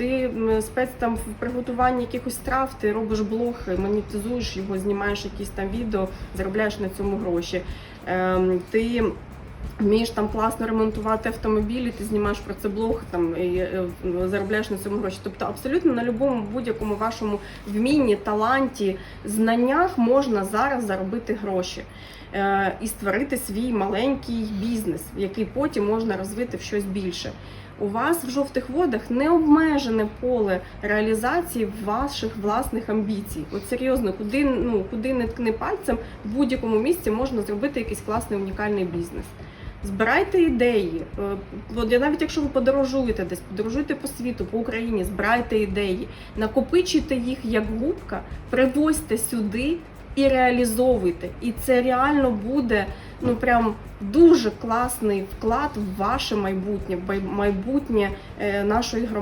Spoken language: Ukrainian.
ти спец там в приготуванні якихось страв, ти робиш блог, монетизуєш його, знімаєш якісь там відео, заробляєш на цьому гроші. Ем, ти вмієш там класно ремонтувати автомобілі, ти знімаєш про це блог там і е, заробляєш на цьому гроші. Тобто абсолютно на будь-якому будь-якому вашому вмінні, таланті, знаннях можна зараз заробити гроші. е, І створити свій маленький бізнес, який потім можна розвити в щось більше. У вас в жовтих водах необмежене поле реалізації ваших власних амбіцій. От серйозно, куди ну куди не ткни пальцем, в будь-якому місці можна зробити якийсь класний унікальний бізнес. Збирайте ідеї. Е, От навіть якщо ви подорожуєте десь, подорожуєте по світу, по Україні, збирайте ідеї, накопичуйте їх як губка, привозьте сюди і реалізовуйте. І це реально буде ну прям дуже класний вклад в ваше майбутнє, в майбутнє е, нашої громади.